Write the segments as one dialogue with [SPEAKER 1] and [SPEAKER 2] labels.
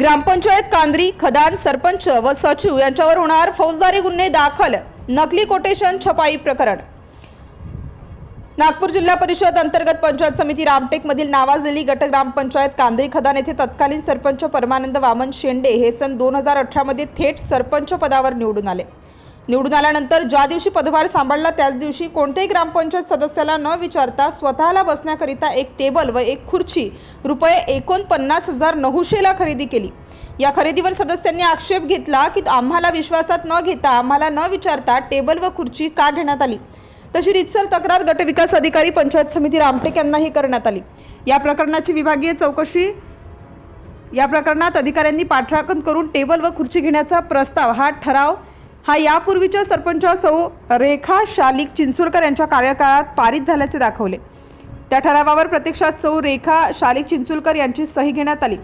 [SPEAKER 1] ग्रामपंचायत कांद्री खदान सरपंच व सचिव यांच्यावर होणार फौजदारी गुन्हे दाखल नकली कोटेशन छपाई प्रकरण. नागपूर जिल्हा परिषद अंतर्गत पंचायत समिती रामटेक मधील नावाजलेली गट ग्रामपंचायत कांद्री खदान येथे तत्कालीन सरपंच परमानंद वामन शेंडे हे सन दोन हजार अठरा मध्ये थेट सरपंच पदावर निवडून आले. निवडून आल्यानंतर ज्या दिवशी पदभार सांभाळला त्याच दिवशी कोणत्याही ग्रामपंचायत सदस्याला न विचारता स्वतःला बसण्याकरिता एक टेबल व एक खुर्ची रुपये एकोणपन्नास हजार नऊशेला खरेदी केली. या खरेदीवर सदस्यांनी आक्षेप घेतला की आम्हाला विश्वासात न घेता आम्हाला न विचारता टेबल व खुर्ची का घेण्यात आली? तशी रितसर तक्रार गटविकास अधिकारी पंचायत समिती रामटेक यांनाही करण्यात आली. या प्रकरणाची विभागीय चौकशी या प्रकरणात अधिकाऱ्यांनी पाठराखण करून टेबल व खुर्ची घेण्याचा प्रस्ताव हा ठराव हा यापूर्वीच्या सरपंच सौ रेखा शालिक चिंचोलकर यांच्या कार्यकाळात पारित झाल्याचे दाखवले. त्या ठरावावर प्रत्यक्षात सौ रेखा शालिक चिंचोलकर यांची सही घेण्यात आली.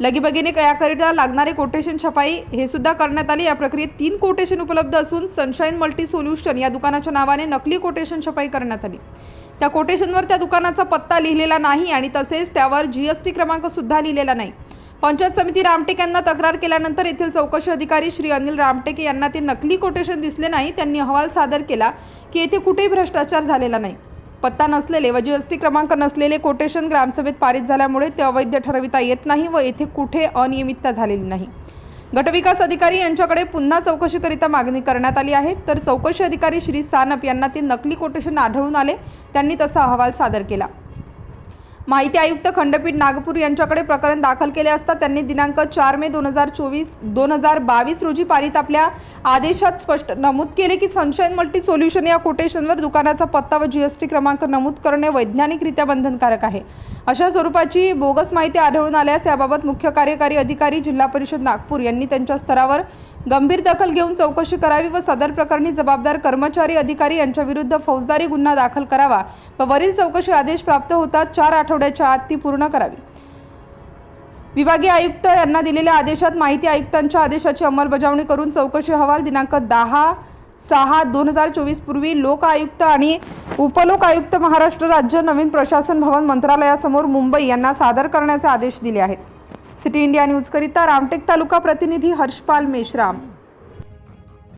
[SPEAKER 1] लगीबगीने याकरिता लागणारे कोटेशन छपाई हे सुद्धा करण्यात आले. या प्रक्रियेत तीन कोटेशन उपलब्ध असून सनशाईन मल्टी सोल्युशन या दुकानाच्या नावाने नकली कोटेशन छपाई करण्यात आली. त्या कोटेशनवर त्या दुकानाचा पत्ता लिहिलेला नाही आणि तसेच त्यावर जीएसटी क्रमांक सुद्धा लिहिलेला नाही. पंचायत समिती रामटेक यांना तक्रार केल्यानंतर येथील चौकशी अधिकारी श्री अनिल रामटेके यांना ते नकली कोटेशन दिसले नाही त्यांनी अहवाल सादर केला की येथे कुठेही भ्रष्टाचार झालेला नाही. पत्ता नसलेले व जीएसटी क्रमांक नसलेले कोटेशन ग्रामसभेत पारित झाल्यामुळे ते अवैध ठरविता येत नाही व येथे कुठे अनियमितता झालेली नाही. गटविकास अधिकारी यांच्याकडे पुन्हा चौकशीकरिता मागणी करण्यात आली आहे. तर चौकशी अधिकारी श्री सानप यांना ते नकली कोटेशन आढळून आले. त्यांनी तसा अहवाल सादर केला. माहिती आयुक्त खंडपीठ नागपूर यांच्याकडे प्रकरण दाखल केले असता त्यांनी दिनांक चार मे दोन हजार चोवीस दोन हजार बावीस रोजी पारित आपल्या आदेशात स्पष्ट नमूद केले की सनशाईन मल्टी सोल्युशन या कोटेशनवर दुकानाचा पत्ता व जीएसटी क्रमांक नमूद करणे वैज्ञानिकरित्या बंधनकारक आहे. अशा स्वरूपाची बोगस माहिती आढळून आल्यास याबाबत मुख्य कार्यकारी अधिकारी जिल्हा परिषद नागपूर यांनी त्यांच्या स्तरावर गंभीर दखल घेऊन चौकशी करावी व सदर प्रकरणी जबाबदार कर्मचारी अधिकारी यांच्याविरुद्ध फौजदारी गुन्हा दाखल करावा व वरील चौकशी आदेश प्राप्त होतात चार आठवड्याच्या आत ती पूर्ण करावी. विभागीय आयुक्त यांना दिलेल्या आदेशात माहिती आयुक्तांच्या आदेशाची अंमलबजावणी करून चौकशी अहवाल दिनांक दहा सहा दोन हजार चोवीस पूर्वी लोक आयुक्त आणि उपलोक आयुक्त महाराष्ट्र राज्य नवीन प्रशासन भवन मंत्रालयासमोर मुंबई यांना सादर करण्याचे आदेश दिले आहेत. सिटी इंडिया न्यूजकरिता रामटेक तालुका प्रतिनिधी हर्षपाल मेश्राम।